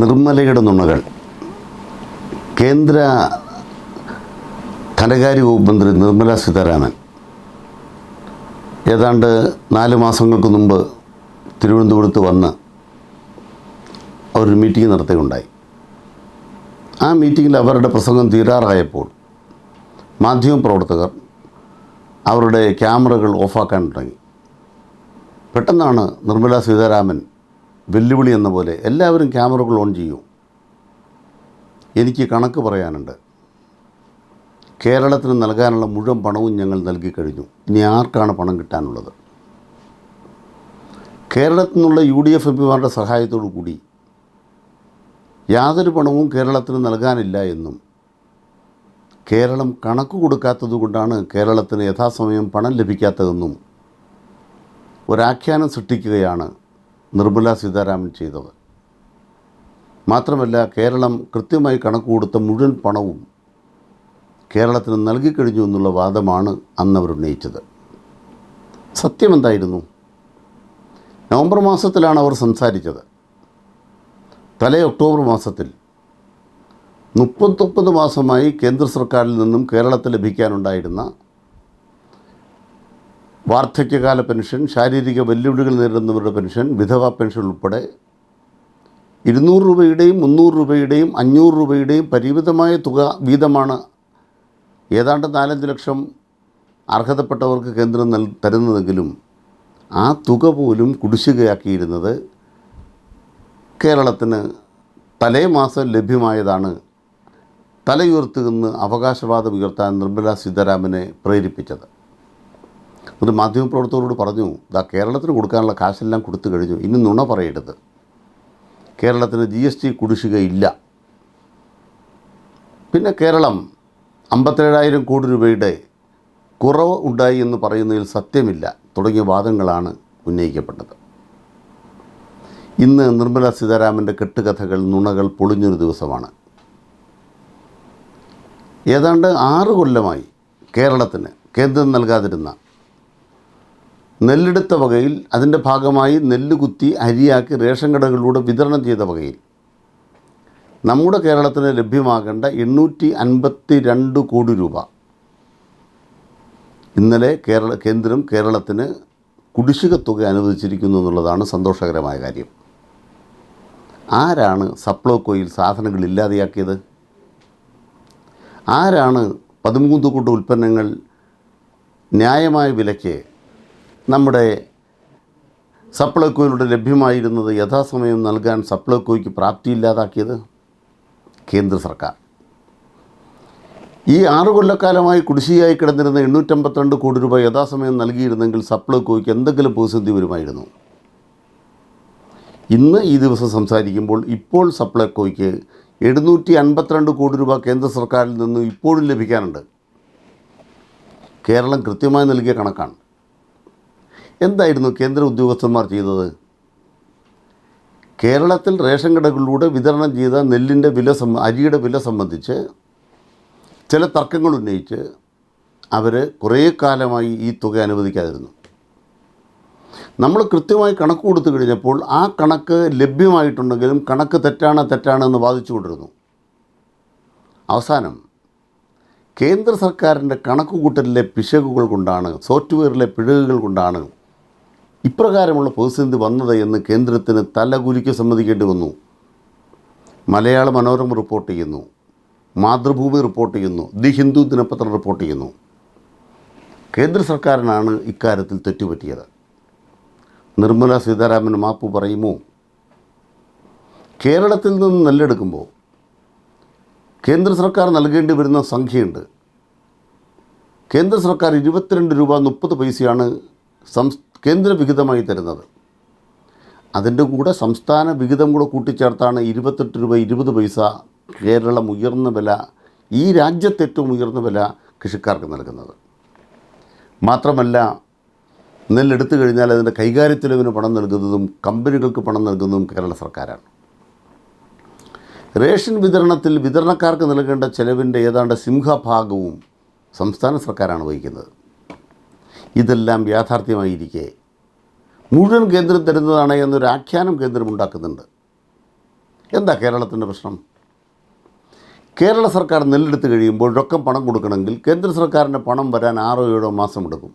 നിർമ്മലയുടെ നുണകൾ. കേന്ദ്ര ധനകാര്യ വകുപ്പ് മന്ത്രി നിർമ്മല സീതാരാമൻ ഏതാണ്ട് നാല് മാസങ്ങൾക്ക് മുമ്പ് തിരുവനന്തപുരത്ത് വന്ന് അവരൊരു മീറ്റിംഗ് നടത്തുകയുണ്ടായി. ആ മീറ്റിങ്ങിൽ അവരുടെ പ്രസംഗം തീരാറായപ്പോൾ മാധ്യമപ്രവർത്തകർ അവരുടെ ക്യാമറകൾ ഓഫാക്കാൻ തുടങ്ങി. പെട്ടെന്നാണ് നിർമ്മല സീതാരാമൻ വെല്ലുവിളി എന്ന പോലെ എല്ലാവരും ക്യാമറകൾ ഓൺ ചെയ്യൂ. എനിക്ക് കണക്ക് പറയാനുണ്ട്. കേരളത്തിന് നൽകാനുള്ള മുഴുവൻ പണവും ഞങ്ങൾ നൽകി കഴിഞ്ഞു. ഇനി ആർക്കാണ് പണം കിട്ടാനുള്ളത്? കേരളത്തിൽ നിന്നുള്ള യു ഡി എഫ് എംപിമാരുടെ സഹായത്തോടു കൂടി യാതൊരു പണവും കേരളത്തിന് നൽകാനില്ല എന്നും കേരളം കണക്ക് കൊടുക്കാത്തതുകൊണ്ടാണ് കേരളത്തിന് യഥാസമയം പണം ലഭിക്കാത്തതെന്നും ഒരാഖ്യാനം സൃഷ്ടിക്കുകയാണ് നിർമ്മല സീതാരാമൻ ചെയ്തത്. മാത്രമല്ല കേരളം കൃത്യമായി കണക്ക് കൊടുത്ത മുഴുവൻ പണവും കേരളത്തിന് നൽകിക്കഴിഞ്ഞു എന്നുള്ള വാദമാണ് അന്ന് അവർ ഉന്നയിച്ചത്. സത്യം എന്തായിരുന്നു നവംബർ മാസത്തിലാണ് അവർ സംസാരിച്ചത്. തലേ ഒക്ടോബർ മാസത്തിൽ മുപ്പത്തൊമ്പത് മാസമായി കേന്ദ്ര സർക്കാരിൽ നിന്നും കേരളത്തിൽ ലഭിക്കാനുണ്ടായിരുന്ന വാർദ്ധക്യകാല പെൻഷൻ ശാരീരിക വെല്ലുവിളികൾ നേരിടുന്നവരുടെ പെൻഷൻ വിധവാ പെൻഷൻ ഉൾപ്പെടെ ഇരുന്നൂറ് രൂപയുടെയും മുന്നൂറ് രൂപയുടെയും അഞ്ഞൂറ് രൂപയുടെയും പരിമിതമായ തുക വീതമാണ് ഏതാണ്ട് നാലഞ്ച് ലക്ഷം അർഹതപ്പെട്ടവർക്ക് കേന്ദ്രം നൽ തരുന്നതെങ്കിലും ആ തുക പോലും കുടിശ്ശികയാക്കിയിരുന്നത് കേരളത്തിന് തലേ മാസം ലഭ്യമായതാണ്. തലയുയർത്തുമെന്ന് അവകാശവാദം ഉയർത്താൻ നിർമ്മല സീതാരാമനെ പ്രേരിപ്പിച്ചത്. ഒരു മാധ്യമപ്രവർത്തകരോട് പറഞ്ഞു ഇതാ കേരളത്തിന് കൊടുക്കാനുള്ള കാശെല്ലാം കൊടുത്തു കഴിഞ്ഞു. ഇനി നുണ പറയരുത്. കേരളത്തിന് ജി എസ് ടി കുടിശ്ശികയില്ല. പിന്നെ കേരളം അമ്പത്തേഴായിരം കോടി രൂപയുടെ കുറവ് ഉണ്ടായി എന്ന് പറയുന്നതിൽ സത്യമില്ല. തുടങ്ങിയ വാദങ്ങളാണ് ഉന്നയിക്കപ്പെട്ടത്. ഇന്ന് നിർമ്മല സീതാരാമന്റെ കെട്ടുകഥകൾ നുണകൾ പൊളിഞ്ഞൊരു ദിവസമാണ്. ഏതാണ്ട് ആറ് കൊല്ലമായി കേരളത്തിന് കേന്ദ്രം നൽകാതിരുന്ന നെല്ലെടുത്ത വകയിൽ അതിന്റെ ഭാഗമായി നെല്ല് കുത്തി അരിയാക്കി റേഷൻ കടകളിലൂടെ വിതരണം ചെയ്ത വകയിൽ. നമ്മുടെ കേരളത്തിന് ലഭ്യമാകേണ്ട എണ്ണൂറ്റി അൻപത്തി രണ്ട് കോടി രൂപ. ഇന്നലെ കേരള കേന്ദ്രം കേരളത്തിന് കുടിശ്ശിക തുക അനുവദിച്ചിരിക്കുന്നു എന്നുള്ളതാണ് സന്തോഷകരമായ കാര്യം. ആരാണ് സപ്ലോക്കോയിൽ സാധനങ്ങൾ ഇല്ലാതെയാക്കിയത്? ആരാണ് പതിമൂന്ന് കൂട്ട ഉൽപ്പന്നങ്ങൾ ന്യായമായ വിലയ്ക്ക് നമ്മുടെ സപ്ലൈകോയിലൂടെ ലഭ്യമായിരുന്നത് യഥാസമയം നൽകാൻ സപ്ലൈകോയ്ക്ക് പ്രാപ്തിയില്ലാതാക്കിയത് കേന്ദ്ര സർക്കാർ. ഈ ആറു കൊല്ലക്കാലമായി കുടിശ്ശിയായി കിടന്നിരുന്ന എണ്ണൂറ്റമ്പത്തിരണ്ട് കോടി രൂപ യഥാസമയം നൽകിയിരുന്നെങ്കിൽ സപ്ലൈകോയ്ക്ക് എന്തെങ്കിലും പ്രതിസന്ധി വരുമായിരുന്നു. ഇന്ന് ഈ ദിവസം സംസാരിക്കുമ്പോൾ ഇപ്പോൾ സപ്ലൈകോയ്ക്ക് എഴുന്നൂറ്റി അൻപത്തിരണ്ട് കോടി രൂപ കേന്ദ്ര സർക്കാരിൽ നിന്നും ഇപ്പോഴും ലഭിക്കാനുണ്ട്. കേരളം കൃത്യമായി നൽകിയ കണക്കാണ്. എന്തായിരുന്നു കേന്ദ്ര ഉദ്യോഗസ്ഥന്മാർ ചെയ്തത്? കേരളത്തിൽ റേഷൻ കടകളിലൂടെ വിതരണം ചെയ്ത നെല്ലിന്റെ വില സംബ അരിയുടെ വില സംബന്ധിച്ച് ചില തർക്കങ്ങൾ ഉന്നയിച്ച് അവർ കുറേ കാലമായി ഈ തുക അനുവദിക്കാതിരുന്നു. നമ്മൾ കൃത്യമായി കണക്ക് കൊടുത്തു കഴിഞ്ഞപ്പോൾ ആ കണക്ക് ലഭ്യമായിട്ടുണ്ടെങ്കിലും കണക്ക് തെറ്റാണ് തെറ്റാണെന്ന് വാദിച്ചുകൊണ്ടിരുന്നു. അവസാനം കേന്ദ്ര സർക്കാരിന്റെ കണക്കുകൂട്ടലിലെ പിശകുകൾ കൊണ്ടാണ് സോഫ്റ്റ്വെയറിലെ പിഴകുകൾ കൊണ്ടാണ് ഇപ്രകാരമുള്ള പ്രതിസന്ധി വന്നത് എന്ന് കേന്ദ്രത്തിന് തലകുലിക്ക് സമ്മതിക്കേണ്ടി വന്നു. മലയാള മനോരമ റിപ്പോർട്ട് ചെയ്യുന്നു. മാതൃഭൂമി റിപ്പോർട്ട് ചെയ്യുന്നു. ദി ഹിന്ദു ദിനപത്രം റിപ്പോർട്ട് ചെയ്യുന്നു. കേന്ദ്ര സർക്കാരിനാണ് ഇക്കാര്യത്തിൽ തെറ്റുപറ്റിയത്. നിർമ്മല സീതാരാമൻ മാപ്പ് പറയുമോ? കേരളത്തിൽ നിന്ന് നെല്ലെടുക്കുമ്പോൾ കേന്ദ്ര സർക്കാർ നൽകേണ്ടി വരുന്ന സംഖ്യയുണ്ട്. കേന്ദ്ര സർക്കാർ ഇരുപത്തിരണ്ട് രൂപ മുപ്പത് പൈസയാണ് സംസ് കേന്ദ്ര വിഹിതമായി തരുന്നത്. അതിന്റെ കൂടെ സംസ്ഥാന വിഹിതം കൂടെ കൂട്ടിച്ചേർത്താണ് ഇരുപത്തെട്ട് രൂപ ഇരുപത് പൈസ കേരളം ഉയർന്ന വില ഈ രാജ്യത്ത് ഏറ്റവും ഉയർന്ന വില കൃഷിക്കാർക്ക് നൽകുന്നത്. മാത്രമല്ല നെല്ലെടുത്തു കഴിഞ്ഞാൽ അതിന്റെ കൈകാര്യത്തിലവിന് പണം നൽകുന്നതും കമ്പനികൾക്ക് പണം നൽകുന്നതും കേരള സർക്കാരാണ്. റേഷൻ വിതരണത്തിൽ വിതരണക്കാർക്ക് നൽകേണ്ട ചെലവിന്റെ ഏതാണ്ട് സിംഹഭാഗവും സംസ്ഥാന സർക്കാരാണ് വഹിക്കുന്നത്. ഇതെല്ലാം യാഥാർത്ഥ്യമായിരിക്കെ. മുഴുവൻ കേന്ദ്രം തരുന്നതാണ് എന്നൊരു ആഖ്യാനം കേന്ദ്രം ഉണ്ടാക്കുന്നുണ്ട്. എന്താ കേരളത്തിന്റെ പ്രശ്നം? കേരള സർക്കാർ നെല്ലെടുത്ത് കഴിയുമ്പോൾ രൊക്കം പണം കൊടുക്കണമെങ്കിൽ കേന്ദ്ര സർക്കാരിന്റെ പണം വരാൻ ആറോ ഏഴോ മാസം എടുക്കും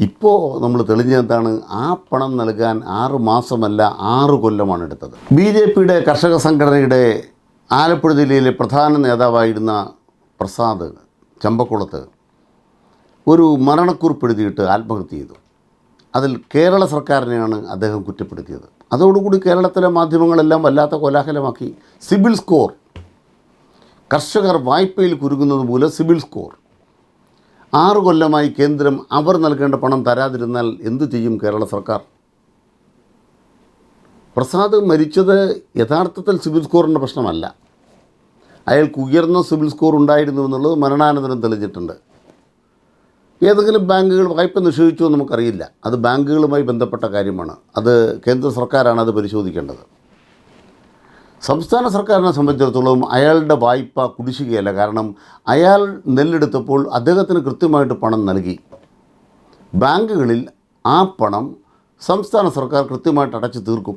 ഇപ്പോൾ നമ്മൾ തെളിഞ്ഞെന്താണ് ആ പണം നൽകാൻ ആറ് മാസമല്ല ആറ് കൊല്ലമാണ് എടുത്തത്. ബി ജെ പിയുടെ കർഷക സംഘടനയുടെ ആലപ്പുഴ ജില്ലയിലെ പ്രധാന നേതാവായിരുന്ന പ്രസാദ് ചമ്പക്കുളത്ത് ഒരു മരണക്കുറിപ്പ് എഴുതിയിട്ട് ആത്മഹത്യ ചെയ്തു. അതിൽ കേരള സർക്കാരിനെയാണ് അദ്ദേഹം കുറ്റപ്പെടുത്തിയത്. അതോടുകൂടി കേരളത്തിലെ മാധ്യമങ്ങളെല്ലാം വല്ലാത്ത കോലാഹലമാക്കി. CIBIL score. കർഷകർ വായ്പയിൽ കുരുങ്ങുന്നത് മൂലം സിബിൽ സ്കോർ. ആറു കൊല്ലമായി കേന്ദ്രം അവർ നൽകേണ്ട പണം തരാതിരുന്നാൽ എന്തു ചെയ്യും കേരള സർക്കാർ? പ്രസാദ് മരിച്ചത് യഥാർത്ഥത്തിൽ സിബിൽ സ്കോറിന്റെ പ്രശ്നമല്ല. അയാൾക്ക് ഉയർന്ന സിബിൽ സ്കോർ ഉണ്ടായിരുന്നു എന്നുള്ളത് മരണാനന്തരം തെളിഞ്ഞിട്ടുണ്ട്. ഏതെങ്കിലും ബാങ്കുകൾ വായ്പ നിഷേധിച്ചോ നമുക്കറിയില്ല. അത് ബാങ്കുകളുമായി ബന്ധപ്പെട്ട കാര്യമാണ്. അത് കേന്ദ്ര സർക്കാരാണ് അത് പരിശോധിക്കേണ്ടത്. സംസ്ഥാന സർക്കാരിനെ സംബന്ധിച്ചിടത്തോളം അയാളുടെ വായ്പ കുടിശ്ശികയല്ല. കാരണം അയാൾ നെല്ലെടുത്തപ്പോൾ അദ്ദേഹത്തിന് കൃത്യമായിട്ട് പണം നൽകി. ബാങ്കുകളിൽ ആ പണം സംസ്ഥാന സർക്കാർ കൃത്യമായിട്ട് അടച്ചു തീർക്കും.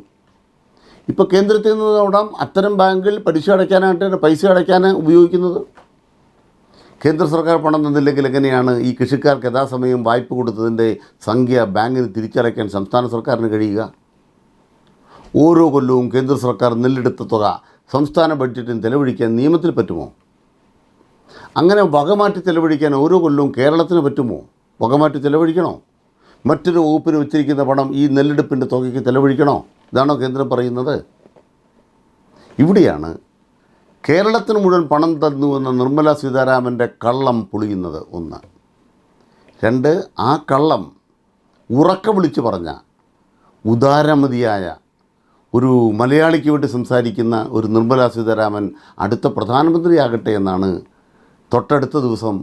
ഇപ്പോൾ കേന്ദ്രത്തിൽ നിന്ന് അത്തരം ബാങ്കിൽ പലിശ അടയ്ക്കാനായിട്ട് പൈസ അടയ്ക്കാൻ ഉപയോഗിക്കുന്നത്? കേന്ദ്ര സർക്കാർ പണം തന്നില്ലെങ്കിൽ എങ്ങനെയാണ് ഈ കൃഷിക്കാർക്ക് യഥാസമയം വായ്പ കൊടുത്തതിന്റെ സംഖ്യ ബാങ്കിന് തിരിച്ചടയ്ക്കാൻ സംസ്ഥാന സർക്കാരിന് കഴിയുക? ഓരോ കൊല്ലവും കേന്ദ്ര സർക്കാർ നെല്ലെടുത്ത തുക സംസ്ഥാന ബഡ്ജറ്റിന് ചെലവഴിക്കാൻ നിയമത്തിൽ പറ്റുമോ? അങ്ങനെ വകമാറ്റി ചെലവഴിക്കാൻ ഓരോ കൊല്ലവും കേരളത്തിന് പറ്റുമോ? വകമാറ്റി ചെലവഴിക്കണോ? മറ്റൊരു വകുപ്പിന് വെച്ചിരിക്കുന്ന പണം ഈ നെല്ലെടുപ്പിന്റെ തുകയ്ക്ക് ചെലവഴിക്കണോ? ഇതാണോ കേന്ദ്രം പറയുന്നത്? ഇവിടെയാണ് കേരളത്തിന് മുഴുവൻ പണം തന്നുവെന്ന നിർമ്മല സീതാരാമന്റെ കള്ളം പൊളിയുന്നത് ഒന്ന്. രണ്ട് ആ കള്ളം ഉറക്ക വിളിച്ച് പറഞ്ഞ ഉദാരമതിയായ ഒരു മലയാളിക്ക് വേണ്ടി സംസാരിക്കുന്ന ഒരു നിർമ്മല സീതാരാമൻ അടുത്ത പ്രധാനമന്ത്രിയാകട്ടെ എന്നാണ് തൊട്ടടുത്ത ദിവസം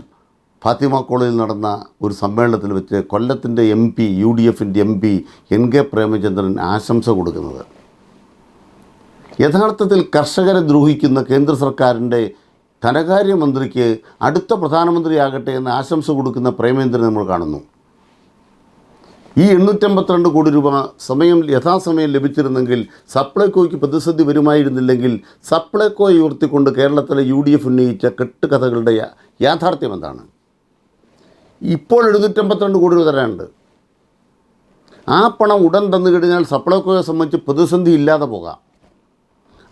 ഫാത്തിമ കോളേജിൽ നടന്ന ഒരു സമ്മേളനത്തിൽ വെച്ച് കൊല്ലത്തിന്റെ എം പി യു ഡി എഫിന്റെ M P N K Premachandran ആശംസ കൊടുക്കുന്നത്. യഥാർത്ഥത്തിൽ കർഷകരെ ദ്രോഹിക്കുന്ന കേന്ദ്ര സർക്കാരിന്റെ ധനകാര്യമന്ത്രിക്ക് അടുത്ത പ്രധാനമന്ത്രിയാകട്ടെ എന്ന് ആശംസ കൊടുക്കുന്ന പ്രേമേന്ദ്രൻ നമ്മൾ കാണുന്നു. ഈ എണ്ണൂറ്റമ്പത്തിരണ്ട് കോടി രൂപ സമയം യഥാസമയം ലഭിച്ചിരുന്നെങ്കിൽ സപ്ലൈകോയ്ക്ക് പ്രതിസന്ധി വരുമായിരുന്നില്ലെങ്കിൽ സപ്ലൈകോയെ ഉയർത്തിക്കൊണ്ട് കേരളത്തിലെ യു ഡി എഫ് ഉന്നയിച്ച കെട്ടുകഥകളുടെ യാഥാർത്ഥ്യം എന്താണ്? ഇപ്പോൾ എഴുന്നൂറ്റമ്പത്തിരണ്ട് കോടി രൂപ തരാനുണ്ട്. ആ പണം ഉടൻ തന്നു കഴിഞ്ഞാൽ സപ്ലൈകോയെ സംബന്ധിച്ച് പ്രതിസന്ധി ഇല്ലാതെ പോകാം.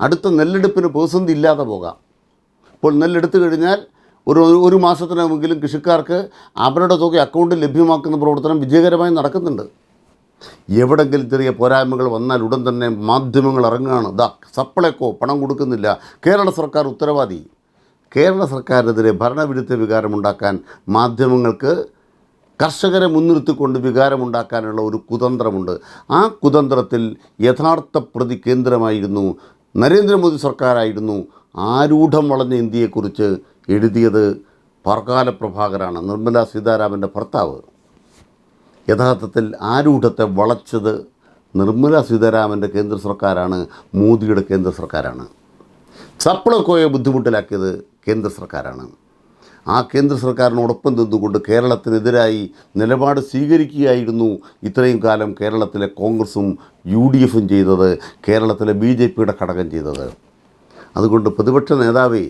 അടുത്ത നെല്ലെടുപ്പിന് പ്രതിസന്ധി ഇല്ലാതെ പോകാം. ഇപ്പോൾ നെല്ലെടുത്തു കഴിഞ്ഞാൽ ഒരു ഒരു മാസത്തിനകമെങ്കിലും കൃഷിക്കാർക്ക് അവരുടെ തുക അക്കൗണ്ടിൽ ലഭ്യമാക്കുന്ന പ്രവർത്തനം വിജയകരമായി നടക്കുന്നുണ്ട്. എവിടെങ്കിലും ചെറിയ പോരായ്മകൾ വന്നാൽ ഉടൻ തന്നെ മാധ്യമങ്ങൾ ഇറങ്ങുകയാണ്. ദാ സപ്ലൈക്കോ പണം കൊടുക്കുന്നില്ല. കേരള സർക്കാർ ഉത്തരവാദി. കേരള സർക്കാരിനെതിരെ ഭരണവിരുദ്ധ വികാരമുണ്ടാക്കാൻ മാധ്യമങ്ങൾക്ക് കർഷകരെ മുൻനിർത്തിക്കൊണ്ട് വികാരമുണ്ടാക്കാനുള്ള ഒരു കുതന്ത്രമുണ്ട്. ആ കുതന്ത്രത്തിൽ യഥാർത്ഥ പ്രതി കേന്ദ്രമായിരുന്നു നരേന്ദ്രമോദി സർക്കാരായിരുന്നു ആരൂഢം വളഞ്ഞ ഇന്ത്യയെക്കുറിച്ച് എഴുതിയത് പർക്കാല പ്രഭാകരാണ് നിർമ്മല സീതാരാമന്റെ ഭർത്താവ്. യഥാർത്ഥത്തിൽ ആരൂഢത്തെ വളച്ചത് നിർമ്മല സീതാരാമന്റെ കേന്ദ്ര സർക്കാരാണ് മോദിയുടെ കേന്ദ്ര സർക്കാരാണ്. സപ്ലക്കോയെ ബുദ്ധിമുട്ടിലാക്കിയത് കേന്ദ്ര സർക്കാരാണ്. ആ കേന്ദ്ര സർക്കാരിനോടൊപ്പം നിന്നുകൊണ്ട് കേരളത്തിനെതിരായി നിലപാട് സ്വീകരിക്കുകയായിരുന്നു ഇത്രയും കാലം കേരളത്തിലെ കോൺഗ്രസും യു ഡി എഫും ചെയ്തത് കേരളത്തിലെ ബി ജെ പിയുടെ ഘടകം ചെയ്തത്. അതുകൊണ്ട് പ്രതിപക്ഷ നേതാവേ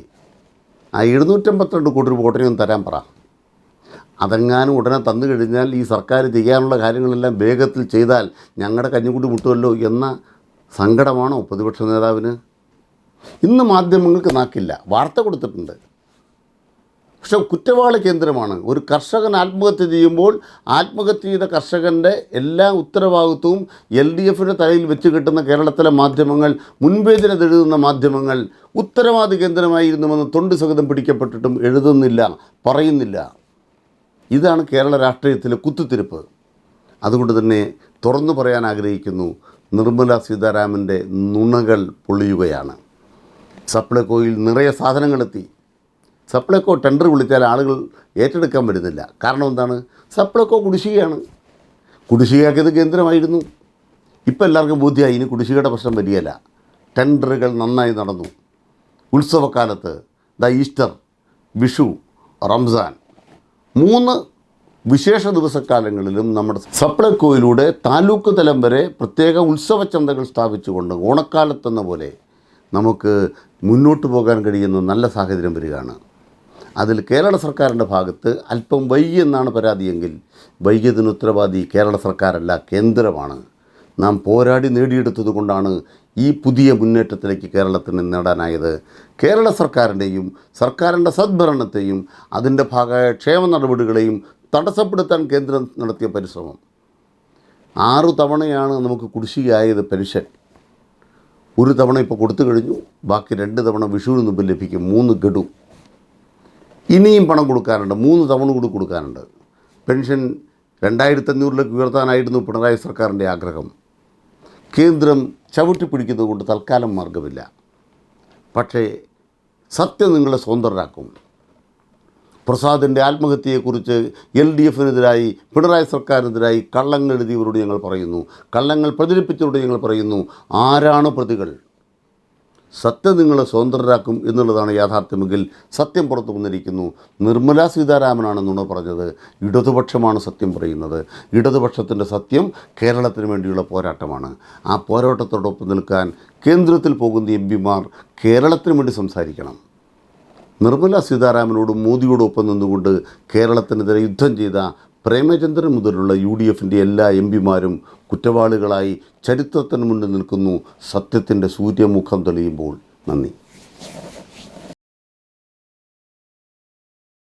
ആ എഴുന്നൂറ്റമ്പത്തിരണ്ട് കോടി രൂപ ഉടനെയൊന്നും തരാൻ പറ. അതെങ്ങാനും ഉടനെ തന്നു കഴിഞ്ഞാൽ ഈ സർക്കാർ ചെയ്യാനുള്ള കാര്യങ്ങളെല്ലാം വേഗത്തിൽ ചെയ്താൽ ഞങ്ങളുടെ കഞ്ഞുകൂടി മുട്ടുമല്ലോ എന്ന സങ്കടമാണോ പ്രതിപക്ഷ നേതാവിന്? ഇന്ന് മാധ്യമങ്ങൾക്ക് നാക്കില്ല. വാർത്ത കൊടുത്തിട്ടുണ്ട്. പക്ഷെ കുറ്റവാളി കേന്ദ്രമാണ്. ഒരു കർഷകൻ ആത്മഹത്യ ചെയ്യുമ്പോൾ ആത്മഹത്യ ചെയ്ത കർഷകന്റെ എല്ലാ ഉത്തരവാദിത്വവും എൽ ഡി എഫിന്റെ തലയിൽ വെച്ച് കിട്ടുന്ന കേരളത്തിലെ മാധ്യമങ്ങൾ മുൻവേദന എഴുതുന്ന മാധ്യമങ്ങൾ ഉത്തരവാദി കേന്ദ്രമായിരുന്നുവെന്ന് തൊണ്ട് സഹിതം പിടിക്കപ്പെട്ടിട്ടും എഴുതുന്നില്ല പറയുന്നില്ല. ഇതാണ് കേരള രാഷ്ട്രീയത്തിലെ കുത്തുതിരിപ്പ് അതുകൊണ്ട് തന്നെ തുറന്നു പറയാൻ ആഗ്രഹിക്കുന്നു നിർമ്മല സീതാരാമന്റെ നുണകൾ പൊളിയുകയാണ്. സപ്ലൈകോയിൽ നിറയെ സാധനങ്ങളെത്തി. സപ്ലൈകോ ടെൻഡർ വിളിച്ചാൽ ആളുകൾ ഏറ്റെടുക്കാൻ വരുന്നില്ല. കാരണം എന്താണ്? സപ്ലൈകോ കുടിശ്ശികയാണ്. കുടിശ്ശികയാക്കിയത് കേന്ദ്രമായിരുന്നു. ഇപ്പോൾ എല്ലാവർക്കും ബോധ്യമായി ഇനി കുടിശ്ശികയുടെ പ്രശ്നം വരികയില്ല ടെൻഡറുകൾ നന്നായി നടന്നു. ഉത്സവക്കാലത്ത് ദ ഈസ്റ്റർ വിഷു റംസാൻ മൂന്ന് വിശേഷ ദിവസക്കാലങ്ങളിലും നമ്മുടെ സപ്ലൈകോയിലൂടെ താലൂക്ക് തലം വരെ പ്രത്യേക ഉത്സവ ചന്തകൾ സ്ഥാപിച്ചുകൊണ്ട് ഓണക്കാലത്തെന്ന പോലെ നമുക്ക് മുന്നോട്ട് പോകാൻ കഴിയുന്ന നല്ല സാഹചര്യം വരികയാണ്. അതിൽ കേരള സർക്കാരിന്റെ ഭാഗത്ത് അല്പം വൈകിയെന്നാണ് പരാതിയെങ്കിൽ വൈകിയതിന് ഉത്തരവാദി കേരള സർക്കാരല്ല കേന്ദ്രമാണ്. നാം പോരാടി നേടിയെടുത്തത് കൊണ്ടാണ് ഈ പുതിയ മുന്നേറ്റത്തിലേക്ക് കേരളത്തിന് നേടാനായത്. കേരള സർക്കാരിന്റെയും സർക്കാരിന്റെ സദ്ഭരണത്തെയും അതിന്റെ ഭാഗമായ ക്ഷേമ നടപടികളെയും തടസ്സപ്പെടുത്താൻ കേന്ദ്രം നടത്തിയ പരിശ്രമം. ആറു തവണയാണ് നമുക്ക് കുടിശ്ശികയായത് പെൻഷൻ. ഒരു തവണ ഇപ്പോൾ കൊടുത്തു കഴിഞ്ഞു. ബാക്കി രണ്ട് തവണ വിഷുവിന് മുമ്പ് ലഭിക്കും. മൂന്ന് ഗഡു. ഇനിയും പണം കൊടുക്കാനുണ്ട്. മൂന്ന് തവണ കൂടി കൊടുക്കാനുണ്ട്. പെൻഷൻ രണ്ടായിരത്തി അഞ്ഞൂറിലേക്ക് ഉയർത്താനായിരുന്നു പിണറായി സർക്കാരിന്റെ ആഗ്രഹം. കേന്ദ്രം ചവിട്ടി പിടിക്കുന്നത് കൊണ്ട് തൽക്കാലം മാർഗമില്ല പക്ഷേ സത്യം നിങ്ങളെ സ്വതന്ത്രരാക്കും. പ്രസാദിന്റെ ആത്മഹത്യയെക്കുറിച്ച് എൽ ഡി എഫിനെതിരായി പിണറായി സർക്കാരിനെതിരായി കള്ളങ്ങൾ എഴുതിയവരോട് ഞങ്ങൾ പറയുന്നു. കള്ളങ്ങൾ പ്രചരിപ്പിച്ചവരോട് ഞങ്ങൾ പറയുന്നു. ആരാണ് പ്രതികൾ? സത്യം നിങ്ങളെ സ്വതന്ത്രരാക്കും എന്നുള്ളതാണ് യാഥാർത്ഥ്യമെങ്കിൽ സത്യം പുറത്തു വന്നിരിക്കുന്നു. നിർമ്മലാ സീതാരാമനാണ് നുണ പറഞ്ഞത് ഇടതുപക്ഷമാണ് സത്യം പറയുന്നത്. ഇടതുപക്ഷത്തിന്റെ സത്യം കേരളത്തിന് വേണ്ടിയുള്ള പോരാട്ടമാണ്. ആ പോരാട്ടത്തോടൊപ്പം നിൽക്കാൻ കേന്ദ്രത്തിൽ പോകുന്ന എം പിമാർ കേരളത്തിന് വേണ്ടി സംസാരിക്കണം. നിർമ്മല സീതാരാമനോടും മോദിയോടും ഒപ്പം നിന്നുകൊണ്ട് കേരളത്തിനെതിരെ യുദ്ധം ചെയ്ത പ്രേമചന്ദ്രൻ മുതലുള്ള യു ഡി എഫിന്റെ എല്ലാ എം പിമാരും കുറ്റവാളികളായി ചരിത്രത്തിന് മുന്നിൽ നിൽക്കുന്നു. സത്യത്തിന്റെ സൂര്യമുഖം തെളിയുമ്പോൾ. നന്ദി.